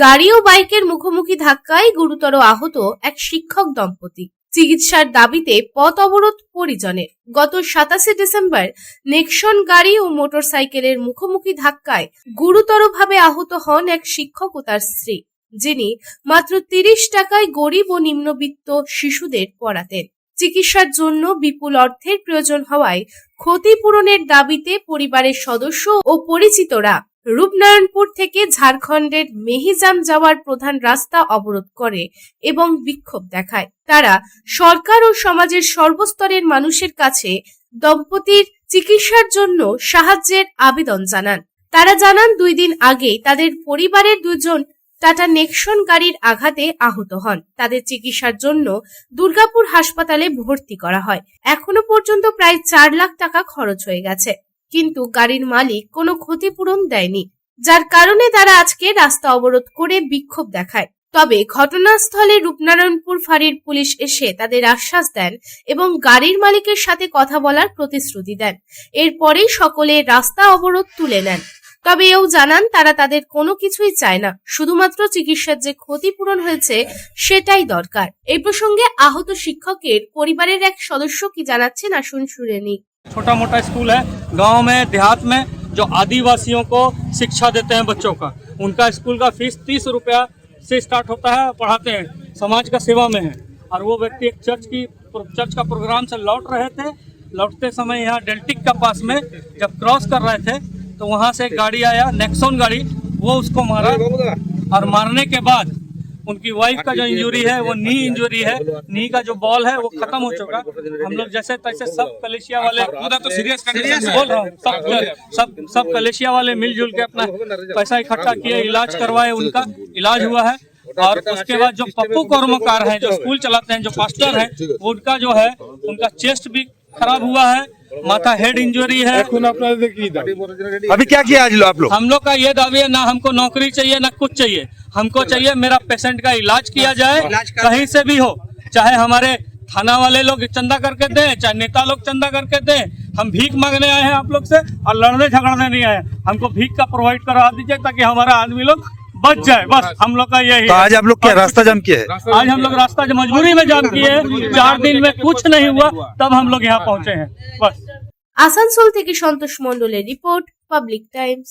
গাড়ি ও বাইকের মুখোমুখি ধাক্কায় গুরুতর আহত এক শিক্ষক দম্পতি। চিকিৎসার দাবিতে পথ অবরোধ পরিজনের। গত সাতাশে ডিসেম্বর নেক্সন গাড়ি ও মোটরসাইকেলের মুখোমুখি ধাক্কায় গুরুতরভাবে আহত হন এক শিক্ষক ও তার স্ত্রী, যিনি মাত্র তিরিশ টাকায় গরিব ও নিম্নবিত্ত শিশুদের পড়াতেন। চিকিৎসার জন্য বিপুল অর্থের প্রয়োজন হওয়ায় ক্ষতিপূরণের দাবিতে পরিবারের সদস্য ও পরিচিতরা রূপনারায়ণপুর থেকে ঝাড়খণ্ডের মেহিজাম যাওয়ার প্রধান রাস্তা অবরোধ করে এবং বিক্ষোভ দেখায়। তারা সরকার ও সমাজের সর্বস্তরের মানুষের কাছে দম্পতির চিকিৎসার জন্য সাহায্যের আবেদন জানান। তারা জানান, দুই দিন আগেই তাদের পরিবারের দুজন টাটা নেক্সন গাড়ির আঘাতে আহত হন। তাদের চিকিৎসার জন্য দুর্গাপুর হাসপাতালে ভর্তি করা হয়। এখনও পর্যন্ত প্রায় চার লাখ টাকা খরচ হয়ে গেছে। কিন্তু গাড়ির মালিক কোনো ক্ষতিপূরণ দেয়নি, যার কারণে তারা আজকে রাস্তা অবরোধ করে বিক্ষোভ দেখায়। তবে ঘটনাস্থলে রূপনারায়ণপুর ফাঁড়ির পুলিশ এসে তাদের আশ্বাস দেন এবং গাড়ির মালিকের সাথে কথা বলার প্রতিশ্রুতি দেন। এরপরেই সকলে রাস্তা অবরোধ তুলে নেন। তবে এও জানান, তারা তাদের কোনো কিছুই চায় না, শুধুমাত্র চিকিৎসার যে ক্ষতিপূরণ হয়েছে সেটাই দরকার। এই প্রসঙ্গে আহত শিক্ষকের পরিবারের এক সদস্য কি জানাচ্ছেন, আসুন শুনে নিই। छोटा मोटा स्कूल है गाँव में देहात में जो आदिवासियों को शिक्षा देते हैं बच्चों का। उनका स्कूल का फ़ीस तीस रुपया से स्टार्ट होता है पढ़ाते हैं। समाज का सेवा में है। और वो व्यक्ति एक चर्च की चर्च का प्रोग्राम से लौट रहे थे। लौटते समय यहाँ डेल्टिक का पास में जब क्रॉस कर रहे थे तो वहाँ से एक गाड़ी आया नेक्सोन गाड़ी। वो उसको मारा। और मारने के बाद उनकी वाइफ का जो इंजुरी है वो नी इंजुरी है नी का जो बॉल है वो खत्म हो चुका। हम लोग जैसे तैसे सब कलेशिया वाले तो सीरियस बोल रहा हूँ सब सब सब कलेशिया वाले मिलजुल के अपना पैसा इकट्ठा किए इलाज करवाए उनका इलाज हुआ है। और उसके बाद जो पप्पू कर्मकार है जो स्कूल चलाते हैं जो पास्टर है उनका जो है उनका चेस्ट भी खराब हुआ है माथा हेड इंजरी है। अभी क्या किया आज लो आप लोग? हम लोग का ये दावी है ना हमको नौकरी चाहिए ना कुछ चाहिए। हमको चाहिए मेरा पेशेंट का इलाज किया जाए कहीं से भी हो चाहे हमारे थाना वाले लोग चंदा करके दें चाहे नेता लोग चंदा करके दें हम भीख मांगने आए हैं आप लोग से और लड़ने झगड़ने नहीं आए हमको भीख का प्रोवाइड करवा दीजिए ताकि हमारा आदमी लोग बच जाए बस हम लोग का यही तो है आज आप लोग क्या रास्ता जाम किया है आज हम लोग रास्ता जो मजबूरी में जाम किए चार दिन में कुछ नहीं हुआ तब हम लोग यहाँ पहुंचे हैं बस আসানসোল থেকে সন্তোষ মণ্ডলের রিপোর্ট পাবলিক টাইমস